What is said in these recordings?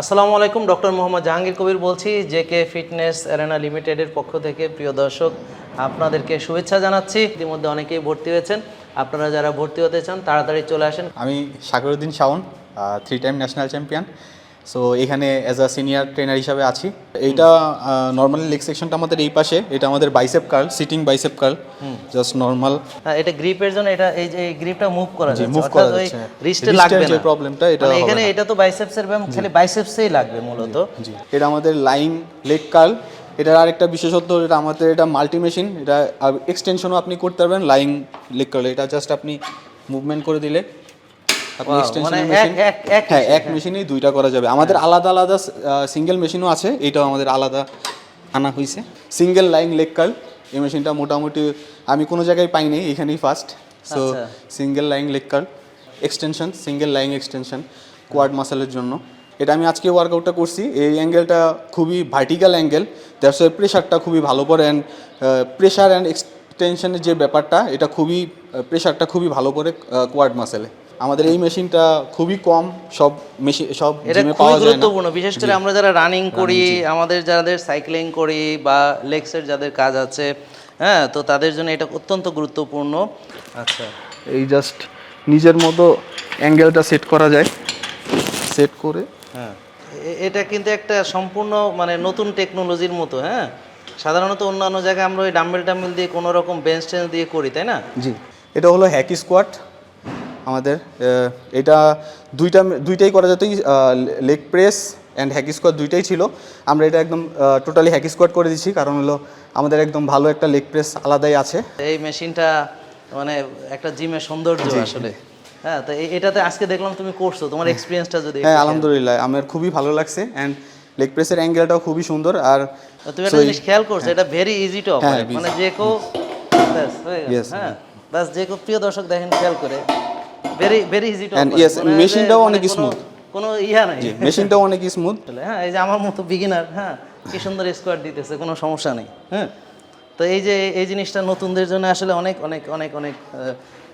আসসালামু আলাইকুম, ডক্টর মোহাম্মদ জাহাঙ্গীর কবির বলছি জে কে ফিটনেস অ্যারেনা লিমিটেডের পক্ষ থেকে। প্রিয় দর্শক, আপনাদেরকে শুভেচ্ছা জানাচ্ছি। ইতিমধ্যে অনেকেই ভর্তি হয়েছেন। আপনারা যারা ভর্তি হতে চান, তাড়াতাড়ি চলে আসেন। আমি Sagaruddin Shaon three time national champion so এখানে অ্যাজ আ সিনিয়র ট্রেনার হিসাবে আছি। এইটা নর্মালি লেগ সেকশনটা আমাদের এই পাশে। এটা আমাদের bicep curl sitting bicep curl just normal এটা গ্রিপের জন্য এটা এই যে গ্রিপটা মুভ করা যাচ্ছে move করা যাচ্ছে। রিস্টে লাগবে না। problemটা, এটা মানে এখানে এটা তো বাইসেপসের ব্যায়াম খালি বাইসেপসেই লাগবে মূলত। এটা আমাদের লাইন লেগ কার্ল এটার আরেকটা বিশেষত্ব এটা আমাদের এটা মাল্টি মেশিন এটা এক্সটেনশনও আপনি করতে পারবেন লাইং লেগ কার্ল এটা জাস্ট আপনি মুভমেন্ট করে দিলে। আপনি এক্সটেনশন মানে মেশিন এক- এক- এক হ্যাঁ এক মেশিনেই দুইটা করা যাবে। আমাদের আলাদা আলাদা সিঙ্গেল মেশিনও আছে। এটাও আমাদের আলাদা আনা হয়েছে সিঙ্গেল লাইং লেগ কার্ল এই মেশিনটা মোটামুটি আমি কোনো জায়গায় পাইনি এখানেই first show. Single line leg curl extension single lying extension quad মাসেলের জন্য। এটা আমি আজকে ওয়ার্কআউটটা করছি। এই অ্যাঙ্গেলটা খুবই ভার্টিক্যাল অ্যাঙ্গেল দ্যাটস প্রেশারটা খুবই ভালো পড়ে অ্যান্ড প্রেশার অ্যান্ড এক্সটেনশনের যে ব্যাপারটা এটা খুবই প্রেশারটা খুবই ভালো পড়ে কোয়াড মাসেলে আমাদের এই মেশিনটা খুবই কম সব মেশিন সব এটা জিমে খুবই পাওয়া যায় না। গুরুত্বপূর্ণ বিশেষ করে আমরা যারা রানিং করি আমাদের যাদের সাইক্লিং করি বা লেগসের যাদের কাজ আছে হ্যাঁ তো তাদের জন্য এটা অত্যন্ত গুরুত্বপূর্ণ। আচ্ছা এই জাস্ট নিজের মতো অ্যাঙ্গেলটা সেট করা যায়। সেট করে। হ্যাঁ এ- এটা কিন্তু একটা সম্পূর্ণ মানে নতুন টেকনোলজির মতো হ্যাঁ। সাধারণত অন্যান্য জায়গায় আমরা ওই ডাম্বেল টাম্বেল দিয়ে কোনো রকম বেঞ্চ টেঞ্চ দিয়ে করি তাই না? জি এটা হলো হ্যাকি স্কোয়াট আমাদের এটা দুইটা দুইটাই করা যেত leg press and hack squat দুইটাই ছিল। আমরা এটা একদম টোটালি হ্যাকি স্কোয়াট করে দিচ্ছি কারণ হলো আমাদের একদম ভালো একটা লেগ প্রেস আলাদাই আছে। এই মেশিনটা মানে একটা জিমের সৌন্দর্য আসলে। হ্যাঁ তো এটাতে আজকে দেখলাম তুমি করছ তোমার এক্সপিরিয়েন্সটা যদি হ্যাঁ আলহামদুলিল্লাহ আমার খুবই ভালো লাগছে অ্যান্ড লেগ প্রেসের অ্যাঙ্গেলটাও খুবই সুন্দর আর তুমি একটা জিনিস খেয়াল করছ এটা ভেরি ইজি টু হ্যাঁ, অপারেট মানে যে কেউ হয়ে. হ্যাঁ। বাস যে কেউ প্রিয় দর্শক দেখেন খেয়াল করে। Very very easy to yes, machine-টাও অনেক smooth. কোনো ইয়া নাই। মেশিনটাও অনেক স্মুথ হ্যাঁ এই যে আমার মতো বিগিনার হ্যাঁ কি সুন্দর স্কোয়ার দিতেছে কোনো সমস্যা নেই হ্যাঁ। তো এই যে এই জিনিসটা নতুনদের জন্য আসলে অনেক অনেক অনেক অনেক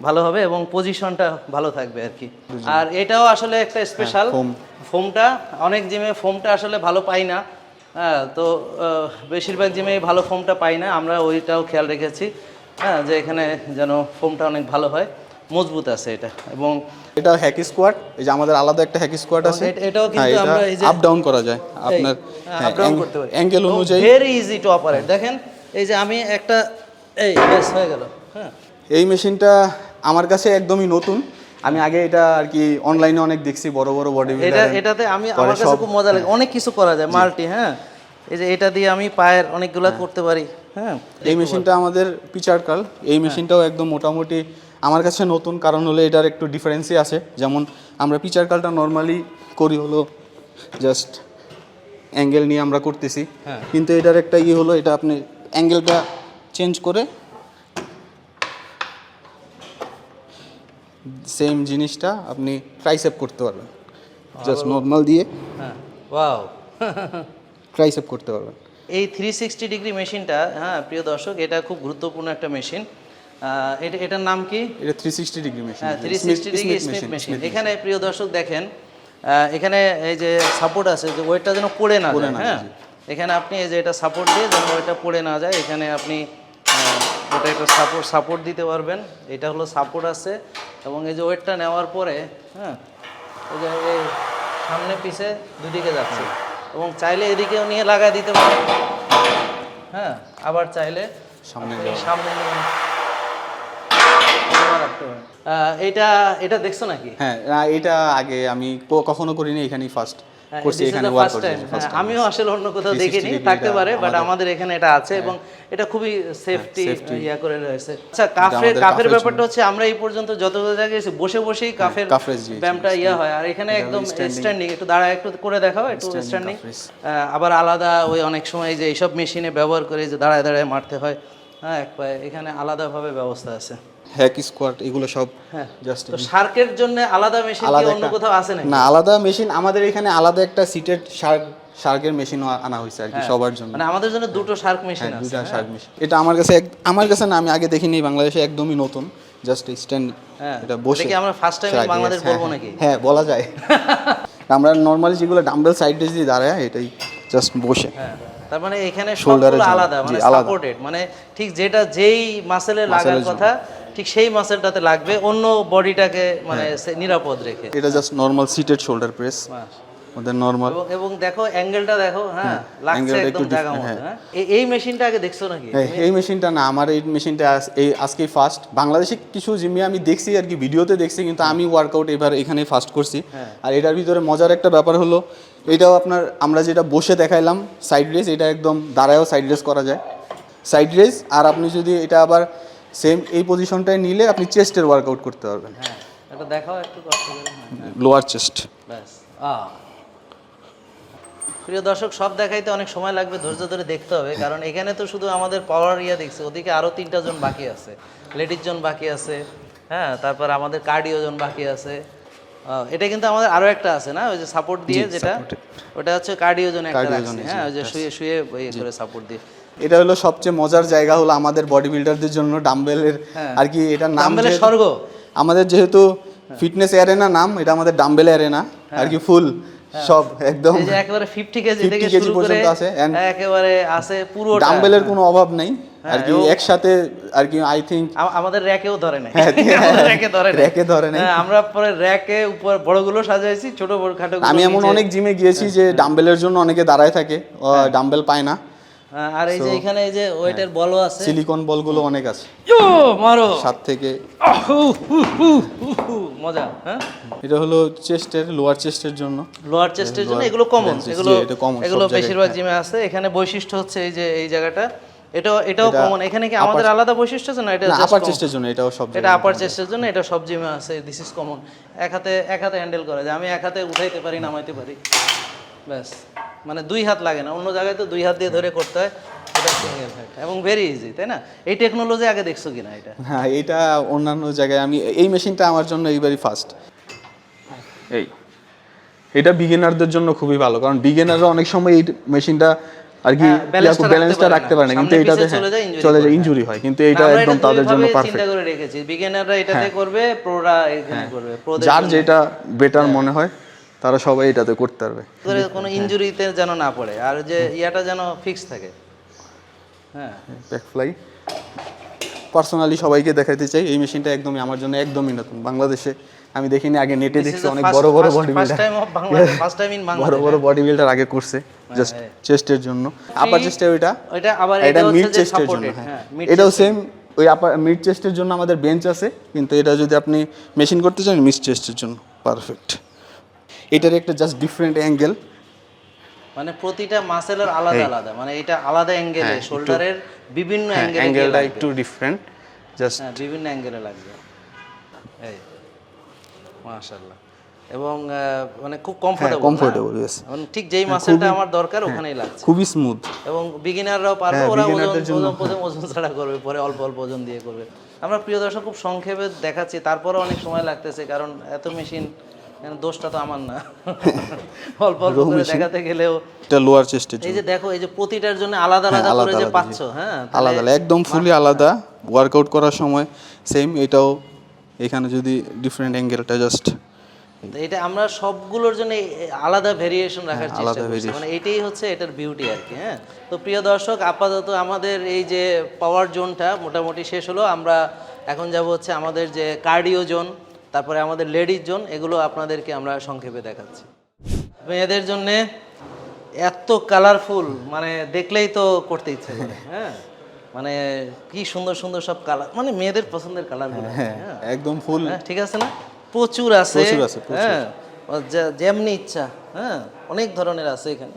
ভালো হবে এবং পজিশনটা ভালো থাকবে আর কি। আর এটাও আসলে একটা স্পেশাল foam। ফোমটা অনেক জিমে ফোমটা আসলে ভালো পাই না হ্যাঁ তো বেশিরভাগ জিমে ভালো ফোমটা পাই না আমরা ওইটাও খেয়াল রেখেছি হ্যাঁ যে এখানে যেন ফোমটা অনেক ভালো হয়। মজবুত আছে এটা। এবং এটা হ্যাকি স্কোয়াড এই যে আমাদের আলাদা একটা হ্যাকি স্কোয়াড আছে। এটাও কিন্তু আমরা এই যে- আপ ডাউন করা যায়। আপনার আপ ডাউন করতে পারি। অ্যাঙ্গেল অনুযায়ী ভেরি ইজি টু অপারেট দেখেন এই যে আমি একটা এই বেশ হয়ে গেল। হ্যাঁ। এই মেশিনটা আমার কাছে একদমই নতুন। আমি আগে এটা আর কি অনলাইনে অনেক দেখছি বড় বড় বডি এটা এটাতে আমি আমার কাছে খুব মজা লাগে। অনেক কিছু করা যায় মাল্টি হ্যাঁ। এই যে এটা দিয়ে আমি পায়ের অনেকগুলা করতে পারি হ্যাঁ। এই মেশিনটা আমাদের পিচার কাল এই মেশিনটাও একদম মোটামুটি আমার কাছে নতুন কারণ হলো এটার একটু ডিফারেন্সই আছে। যেমন আমরা পিচার কালটা নর্মালি করি হলো জাস্ট অ্যাঙ্গেল নিয়ে আমরা করতেছি। হ্যাঁ। কিন্তু এটার একটা ইয়ে হলো এটা আপনি অ্যাঙ্গেলটা চেঞ্জ করে সেম জিনিসটা আপনি ট্রাইসেপ করতে পারবেন। জাস্ট নর্মাল দিয়ে হ্যাঁ ওয়াও ট্রাইসেপ করতে পারবেন। এই থ্রি সিক্সটি ডিগ্রি মেশিনটা হ্যাঁ প্রিয় দর্শক এটা খুব গুরুত্বপূর্ণ একটা মেশিন এটা এটার নাম কি? এটা থ্রি সিক্সটি ডিগ্রি মেশিন হ্যাঁ three sixty degree Smith machine এখানে প্রিয় দর্শক দেখেন এখানে এই যে সাপোর্ট আছে যে ওয়েটটা যেন পড়ে না যায় হ্যাঁ? এখানে আপনি এই যে এটা সাপোর্ট দিয়ে যেন ওয়েটটা পড়ে না যায় এখানে আপনি ওটা একটা সাপোর্ট সাপোর্ট দিতে পারবেন। এটা হলো সাপোর্ট আছে এবং এই যে ওয়েটটা নেওয়ার পরে হ্যাঁ এই যে এই সামনে পিছে দুদিকে যাচ্ছে। এবং চাইলে এদিকেও নিয়ে লাগাই দিতে পারেন। হ্যাঁ আবার চাইলে সামনে সামনে নিয়ে রাখতে পারেন। আহ, এটা এটা দেখছ নাকি? হ্যাঁ এটা আগে আমি কখনো করিনি এখানেই ফার্স্ট হ্যাঁ, করছি এখানে ওয়ার্ক করছি হ্যাঁ, আমিও আসলে অন্য কোথাও দেখিনি থাকতে পারে বাট আমাদের- হ্যাঁ, এখানে এটা আছে এবং এটা খুবই সেফটি ইয়া করে রয়েছে। আচ্ছা কাফের কাফের ব্যাপারটা হচ্ছে আমরা এই পর্যন্ত যত জায়গায় গেছি বসে বসেই কাফের ব্যায়ামটা ইয়া হয়। আর এখানে একদম স্ট্যান্ডিং একটু দাঁড়ায় একটু করে দেখাও একটু স্ট্যান্ডিং আবার আলাদা ওই অনেক সময় যে এইসব মেশিনে ব্যবহার করে যে দাঁড়ায় দাঁড়ায় মারতে হয়। হ্যাঁ এক পায়ে এখানে আলাদাভাবে ব্যবস্থা আছে। হ্যাক স্কোয়াট এগুলো সব হ্যাঁ জাস্ট তো শার্কের জন্য আলাদা মেশিন কি অন্য কোথাও আছে নাকি? না আলাদা মেশিন আমাদের এখানে আলাদা একটা সিটেড শার্ক শার্কের মেশিনও আনা হয়েছে আর কি সবার জন্য। মানে আমাদের জন্য দুটো শার্ক মেশিন হ্যাঁ আছে দুটা শার্ক মেশিন এটা আমার কাছে আমার কাছে না আমি আগে দেখিনি বাংলাদেশে একদমই নতুন। জাস্ট স্ট্যান্ড হ্যাঁ, এটা বসে। কি আমরা in শার্ক, বাংলাদেশ হ্যাঁ, বলব হ্যাঁ। নাকি? হ্যাঁ বলা যায়। আমরা নর্মালি যেগুলো ডাম্বেল সাইড দিয়ে দাঁড়ায় এটাই জাস্ট বসে। হ্যাঁ তার মানে এখানে সবগুলো আলাদা মানে সাপোর্টেড মানে ঠিক যেটা যেই মাসেলে লাগার কথা ঠিক সেই মাসেলটাতে লাগবে অন্য বডিটাকে মানে হ্যাঁ। নিরাপদ রেখে এটা just normal seated shoulder press. ওদের নর্মাল এবং দেখো অ্যাঙ্গেলটা দেখো হ্যাঁ লাগছে একদম জায়গা মতো হ্যাঁ। হ্যাঁ এই মেশিনটা আগে দেখছ নাকি এই মেশিনটা না আমার এই মেশিনটা এই আজকেই ফার্স্ট বাংলাদেশে কিছু জিমে আমি দেখছি আর কি ভিডিওতে দেখছি কিন্তু আমি ওয়ার্কআউট এবার এখানে ফার্স্ট করছি হ্যাঁ। আর এটার ভিতরে মজার একটা ব্যাপার হলো এটাও আপনার আমরা যেটা বসে দেখাইলাম সাইড রেস এটা একদম দাঁড়ায়ও সাইড রেস করা যায় সাইড রেস আর আপনি যদি এটা আবার সেম এই পজিশনটায় নিলে আপনি চেস্টের ওয়ার্কআউট করতে পারবেন। হ্যাঁ এটা দেখাও একটু কষ্ট করে লোয়ার চেস্ট ব্যাস। আ প্রিয় দর্শক সব দেখাইতে অনেক সময় লাগবে ধৈর্য ধরে দেখতে হবে কারণ এখানে তো শুধু আমাদের পাওয়ার ইয়া দেখছি ওদিকে আরও তিনটা জন বাকি আছে। লেডিস জন বাকি আছে হ্যাঁ তারপর আমাদের কার্ডিও জন বাকি আছে। আহ, এটা কিন্তু আমাদের আরও একটা আছে না ওই যে সাপোর্ট দিয়ে যেটা? ওটা হচ্ছে কার্ডিও জন একটা হ্যাঁ ওই যে শুয়ে শুয়ে ইয়ে করে সাপোর্ট দিয়ে। এটা হলো সবচেয়ে মজার জায়গা হলো আমাদের বডি বিল্ডারদের জন্য ডাম্বেলের হ্যাঁ। আর কি এটার নাম স্বর্গ। আমাদের যেহেতু ফিটনেস অ্যারেনা নাম এটা আমাদের ডাম্বেল অ্যারেনা আর কি ফুল সব একদম। একেবারে ফিফটি কেজি থেকে শুরু করে আছে, একেবারে আছে পুরো ডাম্বেলের কোনো অভাব নেই হ্যাঁ, আর কি একসাথে আর কি আই থিঙ্ক আমাদের র্যাকেও ধরে নাই। হ্যাঁ, র্যাকে ধরে নাই। র্যাকে ধরে নাই। হ্যাঁ, আমরা পরে র্যাকে উপর বড়গুলো সাজাইছি ছোট বড় খাটো আমি এমন অনেক জিমে গিয়েছি যে ডাম্বেলের জন্য অনেকে দাঁড়ায় থাকে ডাম্বেল পায় না। হ্যাঁ, আর এই যে এখানে এই যে ওয়েটের বলও আছে। সিলিকন বলগুলো অনেক আছে। ইয়ো, মারো। সাত থেকে মজা হ্যাঁ? এটা হলো চেস্টের লোয়ার চেস্টের জন্য। লোয়ার চেস্টের জন্য এগুলো কমন এগুলো এগুলো বেশিরভাগ হ্যাঁ। জিমে আছে। এখানে বৈশিষ্ট্য হচ্ছে এই যে এই জায়গাটা। এটাও এটাও কমন এখানে কি আমাদের আলাদা বৈশিষ্ট্য আছে না এটা আপার? চেস্টের জন্য এটাও সব এটা আপার চেস্টের জন্য এটা সব জিমে আছে দিস ইজ কমন এক হাতে এক হাতে হ্যান্ডেল করা যায়। আমি এক হাতে উঠাইতে পারি নামাইতে পারি। ব্যাস। মানে দুই হাত লাগে না অন্য জায়গায় তো দুই হাত দিয়ে ধরে করতে হয় এটা সিঙ্গেল হাত এবং ভেরি ইজি তাই না এই টেকনোলজি আগে দেখছ কিনা এটা হ্যাঁ এটা অন্যান্য জায়গায় আমি এই মেশিনটা আমার জন্য এইবারই ফার্স্ট এই এটা বিগিনারদের জন্য খুবই ভালো কারণ বিগিনাররা অনেক সময় এই মেশিনটা আর কি হ্যাঁ, ব্যালেন্সটা রাখতে পারে না। কিন্তু এটাতে চলে যায়। ইনজুরি হয় কিন্তু এটা একদম তাদের জন্য পারফেক্ট চিন্তা করে রেখেছি বিগিনাররা এটাতে করবে প্রোরা এখানে করবে যার যেটা বেটার হ্যাঁ। মনে হয় তারা সবাই এটাতে করতে পারবে। কোনো ইনজুরিতে যেন না পড়ে আর যে ইয়াটা যেন ফিক্স থাকে। হ্যাঁ। ব্যাক ব্যাকফ্লাই পার্সোনালি সবাইকে দেখাতে চাই এই মেশিনটা একদমই আমার জন্য একদমই নতুন। বাংলাদেশে আমি দেখিনি আগে নেটে দেখছি অনেক বড় বড় body first time of Bangladesh first time in বড় বাংলাদেশ বড় বডি বিল্ডার আগে করছে জাস্ট হ্যাঁ। চেস্টের জন্য। আপার চেস্টে ওইটা ওইটা আবার এটা মিড চেস্টের জন্য হ্যাঁ। হ্যাঁ এটাও সেম ওই আপার মিড চেস্টের জন্য আমাদের বেঞ্চ আছে কিন্তু এটা যদি আপনি মেশিন করতে চান মিড চেস্টের জন্য পারফেক্ট এটার একটা জাস্ট ডিফারেন্ট অ্যাঙ্গেল মানে প্রতিটা মাসেলের আলাদা আলাদা মানে এটা আলাদা অ্যাঙ্গেলে হ্যাঁ, শোল্ডারের বিভিন্ন অ্যাঙ্গেলে অ্যাঙ্গেলটা একটু ডিফারেন্ট জাস্ট হ্যাঁ বিভিন্ন অ্যাঙ্গেলে লাগবে। এই মাশাআল্লাহ। এবং মানে খুব কমফোর্টেবল comfortable, yes. ঠিক যেই মাসেলটা আমার দরকার ওখানেই লাগছে। খুবই স্মুথ এবং বিগিনাররাও পারবে হ্যাঁ, ওরা ওজন ওজন ওজন ছাড়া করবে পরে অল্প অল্প ওজন দিয়ে করবে। আমরা প্রিয় দর্শক খুব সংক্ষেপে দেখাচ্ছি তারপরে অনেক সময় লাগতেছে কারণ এত মেশিন দোষটা তো আমার না। অল্প অল্প করে দেখাতে গেলেও এটা লোয়ার চেস্টের এই যে দেখো এই যে প্রতিটার জন্য আলাদা আলাদা করে যে পাচ্ছ হ্যাঁ আলাদা আলাদা একদম ফুলি আলাদা। ওয়ার্কআউট করার সময় সেম এটাও এখানে যদি ডিফারেন্ট অ্যাঙ্গেলটা জাস্ট এটা আমরা সবগুলোর জন্য আলাদা ভেরিয়েশন রাখার চেষ্টা হ্যাঁ, করছি মানে এটাই হচ্ছে এটার বিউটি আর কি হ্যাঁ। তো প্রিয় দর্শক আপাতত আমাদের এই যে পাওয়ার জোনটা মোটামুটি শেষ হলো। আমরা এখন যাব হচ্ছে আমাদের যে কার্ডিও জোন তারপরে আমাদের লেডিস জোন এগুলো আপনাদেরকে আমরা সংক্ষেপে দেখাচ্ছি। মেয়েদের জন্যে এত কালারফুল মানে দেখলেই তো করতে ইচ্ছে করে হ্যাঁ? মানে কি সুন্দর সুন্দর সব কালার মানে মেয়েদের পছন্দের কালারগুলো হ্যাঁ হ্যাঁ? একদম ফুল হ্যাঁ ঠিক আছে না? প্রচুর আছে। হ্যাঁ? যেমনি ইচ্ছা হ্যাঁ? অনেক ধরনের আছে এখানে।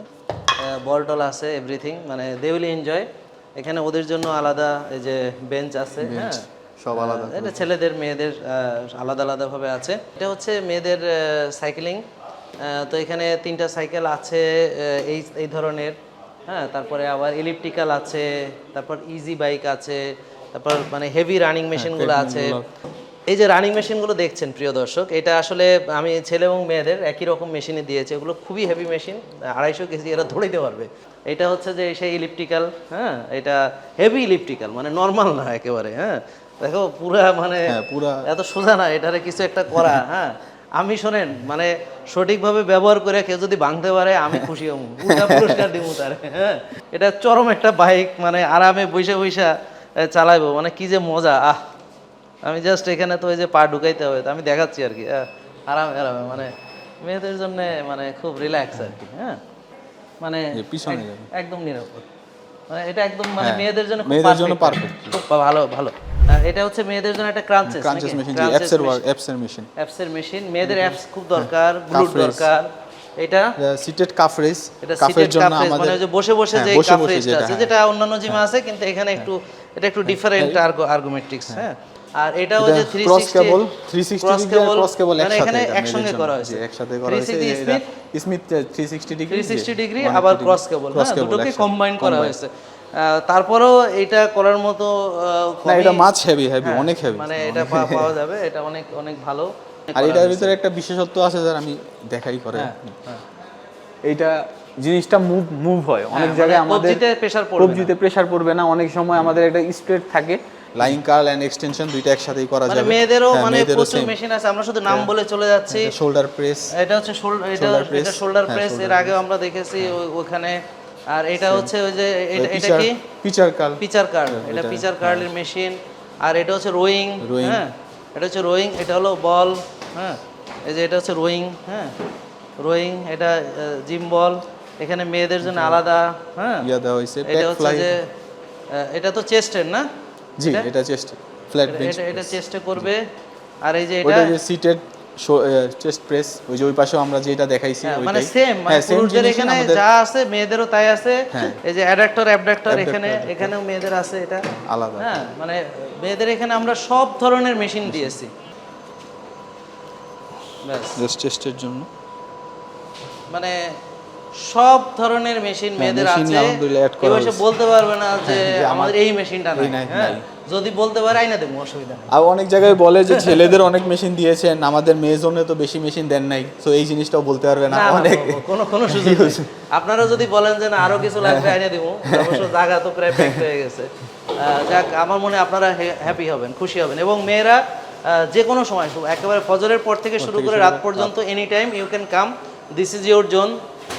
বল টল আছে এভরিথিং মানে দে উইল এনজয় এখানে ওদের জন্য আলাদা এই যে বেঞ্চ আছে হ্যাঁ? সব আলাদা এটা ছেলেদের মেয়েদের আলাদা আলাদাভাবে আছে। এটা হচ্ছে মেয়েদের সাইকেলিং তো এখানে তিনটা সাইকেল আছে এই এই ধরনের। হ্যাঁ তারপরে আবার ইলেকট্রিক্যাল আছে তারপর ইজি বাইক আছে তারপর মানে হেভি রানিং মেশিনগুলো আছে। এই যে রানিং মেশিনগুলো দেখছেন প্রিয় দর্শক এটা আসলে আমি ছেলে এবং মেয়েদের একই রকম মেশিনে দিয়েছে। এগুলো খুবই হেভি মেশিন আড়াইশো কেজি এরা ধরে দিতে পারবে। এটা হচ্ছে যে সেই ইলেকট্রিক্যাল হ্যাঁ এটা হেভি ইলেকট্রিক্যাল মানে নর্মাল না একেবারে হ্যাঁ। দেখো পুরা মানে হ্যাঁ পুরা এত সোজা না এটারে কিছু একটা করা হ্যাঁ? আমি শোনেন মানে সঠিকভাবে ব্যবহার করে কেউ যদি ভাঙতে পারে আমি খুশি হব। পুরস্কার দিব তারে হ্যাঁ? এটা চরম একটা বাইক মানে আরামে বৈশা বৈশা চালাইবো মানে কি যে মজা আহ! আমি জাস্ট এখানে তো ওই যে পা ঢুকাইতে হবে আমি দেখাচ্ছি আর কি আরামে আরামে মানে মেয়েদের জন্য মানে খুব রিল্যাক্স আর কি হ্যাঁ? মানে একদম নিরাপদ। মানে এটা একদম মানে হ্যাঁ, মেয়েদের জন্য খুব মেয়েদের জন্য perfect। খুব ভালো ভালো। এটা হচ্ছে মেয়েদের জন্য একটা ক্রাঞ্চেস ক্রাঞ্চেস মেশিন জি অ্যাপসের ওয়ার্ক অ্যাপসের মেশিন অ্যাপসের মেশিন মেয়েদের অ্যাপস খুব দরকার গ্লুট দরকার এটা? সিটেড কাফ রেস এটা কাফের জন্য কাফ মানে যে বসে বসে হ্যাঁ, যে বসে কাফ বসে আছে হ্যাঁ। যেটা অন্যান্য জিমে আছে কিন্তু এখানে একটু এটা একটু ডিফারেন্ট আর্গুমেন্টিক্স হ্যাঁ। আর এটা হচ্ছে 360 cross cable, 360 cross degree আর cable মানে একসাথে এখানে মেয়েদের করা হয়েছে। একসাথে করা হয়েছে। 360 এটা স্মিথ স্মিথ 360 ডিগ্রি 360 ডিগ্রি আবার ক্রস কেবল হ্যাঁ দুটোকে কম্বাইন করা হয়েছে। তারপরেও এটা করার মতো এটা মাছ হেভি হেভি হ্যাঁ, অনেক হেভি মানে এটা পাওয়া যাবে এটা অনেক অনেক ভালো। আর এটার ভিতরে একটা বিশেষত্ব আছে যার আমি দেখাই করে হ্যাঁ, হ্যাঁ। এইটা জিনিসটা মুভ মুভ হয়। অনেক হ্যাঁ, জায়গায় মানে আমাদের pressure পড়বে। কবজিতে প্রেসার পড়বে না। অনেক সময় আমাদের একটা স্ট্রেট থাকে। লাইন কার্ল এন্ড এক্সটেনশন দুইটা একসাথেই করা মানে যাবে। মেয়েদেরও মানে প্রচুর মেশিন আছে। আমরা শুধু নাম বলে চলে যাচ্ছি। শোল্ডার প্রেস এটা হচ্ছে শোল্ডার এটা শোল্ডার প্রেস এর আগেও আমরা দেখেছি ওখানে আর এটা হচ্ছে ওই যে এটা- কি? পিচার কার্ল পিচার কার্ড এটা পিচার কার্ডের মেশিন আর এটা হচ্ছে রোয়িং হ্যাঁ? এটা হচ্ছে রোয়িং এটা হলো বল হ্যাঁ? এই যে এটা হচ্ছে রোয়িং হ্যাঁ? রোয়িং এটা জিম বল এখানে মেয়েদের জন্য আলাদা হ্যাঁ? ইয়া দেওয়া হয়েছে। এটা হচ্ছে যে এটা তো চেস্টের না? জি এটা? চেস্ট ফ্ল্যাট এটা- বেঞ্চ এটা চেস্টে করবে। আর এই যে এটা সিটেড চেস্ট প্রেস ওই যে ওই পাশেও আমরা যেটা দেখাইছি হ্যাঁ, মানে সেম মানে হ্যাঁ, পুরুষদের এখানে যা আছে মেয়েদেরও তাই আছে। হ্যাঁ। এই যে অ্যাডাক্টর অ্যাবডাক্টর এখানে এখানেও মেয়েদের আছে এটা। আলাদা। হ্যাঁ মানে মেয়েদের এখানে আমরা সব ধরনের মেশিন দিয়েছি। ব্যাস। চেস্টের জন্য। মানে সব ধরনের মেশিন মেয়েদের আছে। আলহামদুলিল্লাহ। বলতে পারবে না যে আমাদের এই মেশিনটা নাই। হ্যাঁ। যদি বলতে পারে আইনা দেবো অসুবিধা নেই। আর অনেক জায়গায় বলে যে ছেলেদের অনেক মেশিন দিয়েছেন আমাদের মেয়ে জন্য তো বেশি মেশিন দেন নাই। তো এই জিনিসটাও বলতে পারবে না অনেক। কোনো কোনো সুযোগ নেই। আপনারা যদি বলেন যে না আরও কিছু লাগবে এনে দিব। অবশ্য জায়গা তো প্রায় প্যাক হয়ে গেছে। যাক আমার মনে আপনারা হ্যাপি হবেন খুশি হবেন। এবং মেয়েরা যে কোনো সময় একেবারে ফজরের পর থেকে শুরু করে রাত পর্যন্ত any time you can come this is your zone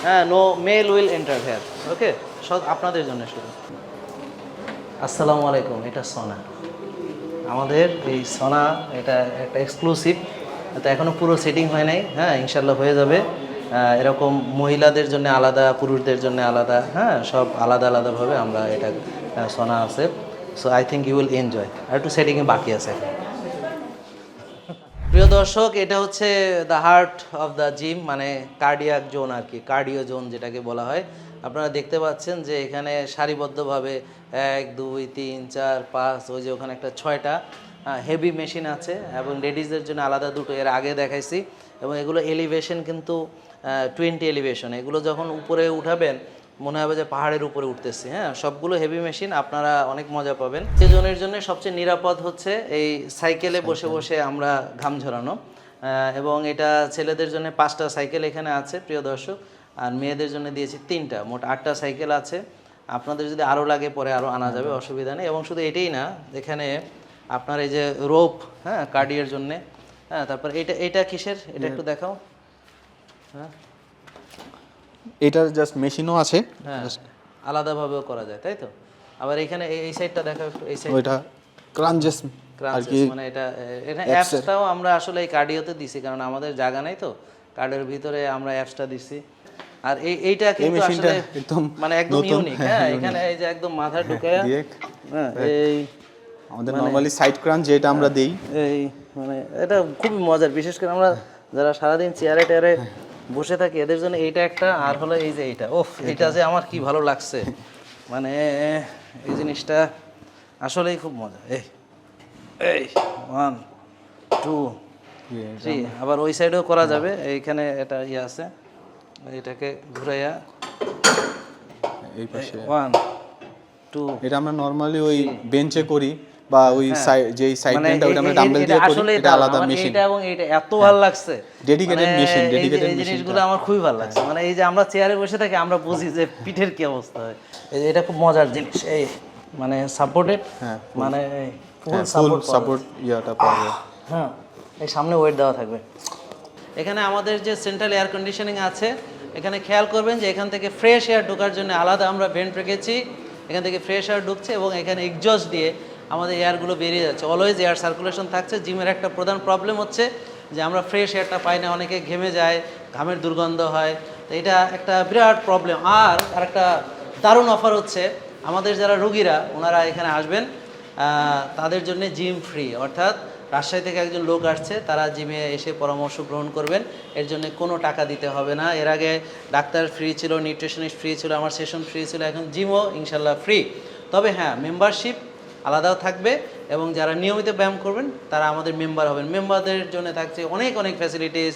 হ্যাঁ no male will enter here okay সব আপনাদের জন্য শুরু। আসসালামু আলাইকুম, এটা সোনা। আমাদের এই সোনা, এটা একটা এক্সক্লুসিভ তো এখনও পুরো সেটিং হয় নাই হ্যাঁ ইনশাল্লাহ হয়ে যাবে। এরকম মহিলাদের জন্য আলাদা, পুরুষদের জন্য আলাদা হ্যাঁ সব আলাদা, আলাদাভাবে আমরা এটা সোনা আছে। So I think you will enjoy আর একটু সেটিংয়ে বাকি আছে। প্রিয় দর্শক, এটা হচ্ছে the heart of the gym মানে কার্ডিয়াক জোন আর কি কার্ডিও জোন যেটাকে বলা হয়। আপনারা দেখতে পাচ্ছেন যে এখানে সারিবদ্ধভাবে এক দুই তিন চার পাঁচ ওই যে ওখানে একটা ছয়টা হেভি মেশিন আছে এবং লেডিসদের জন্য আলাদা দুটো এর আগে দেখাইছি এবং এগুলো এলিভেশন কিন্তু টোয়েন্টি এলিভেশন এগুলো যখন উপরে উঠাবেন মনে হবে যে পাহাড়ের উপরে উঠতেছি হ্যাঁ? সবগুলো হেভি মেশিন আপনারা অনেক মজা পাবেন। সেজনের জন্য সবচেয়ে নিরাপদ হচ্ছে এই সাইকেলে বসে বসে আমরা ঘাম ঝরানো। এবং এটা ছেলেদের জন্য পাঁচটা সাইকেল এখানে আছে প্রিয় দর্শক। আর মেয়েদের জন্য দিয়েছি তিনটা মোট আটটা সাইকেল আছে। আপনাদের যদি আরও লাগে পরে আরও আনা যাবে অসুবিধা নেই। এবং শুধু এটাই না এখানে আপনার এই যে রোপ হ্যাঁ কার্ডিয়ার জন্যে হ্যাঁ তারপর এটা এটা কিসের? এটা একটু দেখাও। হ্যাঁ। এটার জাস্ট মেশিনও আছে। হ্যাঁ আলাদাভাবেও করা যায় তাই তো? আবার এখানে এই- সাইডটা দেখাও একটু এই সাইড ওইটা ক্রাঞ্চেস আর ক্রাঞ্চেস কি মানে এটা এটা অ্যাপসটাও আমরা আসলে এই কার্ডিওতে দিছি কারণ আমাদের জায়গা নাই তো। কার্ডের ভিতরে আমরা অ্যাপসটা দিছি। আর এই এইটা কিন্তু আসলে একদম মানে একদম ইউনিক হ্যাঁ, হ্যাঁ এখানে এই যে একদম মাথা ঢুকায়া হ্যাঁ এই আমাদের নরমালি সাইড ক্রাঞ্চ যেটা আমরা দেই। এই মানে এটা খুবই মজার বিশেষ করে আমরা যারা সারাদিন চেয়ারে টেয়ারে বসে থাকি এদের জন্য এইটা একটা আর হলো এই যে এইটা। ওফ এটা যে আমার কি ভালো লাগছে। মানে এই জিনিসটা আসলেই খুব মজা। এই এই ওয়ান টু থ্রি আবার ওই সাইডেও করা যাবে এইখানে এটা ইয়ে আছে। এটাকে ঘুরাইয়া এই পাশে। ওয়ান টু এটা আমরা নরমালি ওই বেঞ্চে করি বা ওই সাইড যেই সাইড মানে ওটা আমরা ডাম্বেল দিয়ে করি এটা আলাদা মেশিন এটা এবং এটা এত ভালো লাগছে। যে- dedicated এই machine জিনিসগুলো আমার খুবই ভালো লাগছে। মানে এই যে আমরা চেয়ারে বসে থাকি আমরা বুঝি যে পিঠের কি অবস্থা হয়। এই যে এটা খুব মজার জিনিস। এই মানে সাপোর্টেড হ্যাঁ, মানে ফুল সাপোর্ট ইয়াটা পাওয়া যায়। হ্যাঁ এই সামনে ওয়েট দেওয়া থাকবে। এখানে আমাদের যে সেন্ট্রাল এয়ার কন্ডিশনিং আছে এখানে খেয়াল করবেন যে এখান থেকে ফ্রেশ এয়ার ঢোকার জন্য আলাদা আমরা ভেন্ট রেখেছি। এখান থেকে ফ্রেশ এয়ার ঢুকছে এবং এখানে এক্সজস্ট দিয়ে আমাদের এয়ারগুলো বেরিয়ে যাচ্ছে। অলওয়েজ এয়ার সার্কুলেশন থাকছে। জিমের একটা প্রধান প্রবলেম হচ্ছে যে আমরা ফ্রেশ এয়ারটা পাই না, অনেকে ঘেমে যায়, ঘামের দুর্গন্ধ হয়। তো এটা একটা বিরাট প্রবলেম আর আরেকটা দারুণ অফার হচ্ছে, আমাদের যারা রুগীরা, ওনারা এখানে আসবেন তাদের জন্য জিম ফ্রি অর্থাৎ রাজশাহী থেকে একজন লোক আসছে, তারা জিমে এসে পরামর্শ গ্রহণ করবেন। এর জন্য কোনো টাকা দিতে হবে না। এর আগে ডাক্তার ফ্রি ছিল, নিউট্রিশনিস্ট ফ্রি ছিল, আমার সেশন ফ্রি ছিল, এখন জিমও ইনশাল্লাহ ফ্রি। তবে হ্যাঁ মেম্বারশিপ আলাদাও থাকবে এবং যারা নিয়মিত ব্যায়াম করবেন, তারা আমাদের মেম্বার হবেন। মেম্বারদের জন্য থাকছে অনেক অনেক ফ্যাসিলিটিস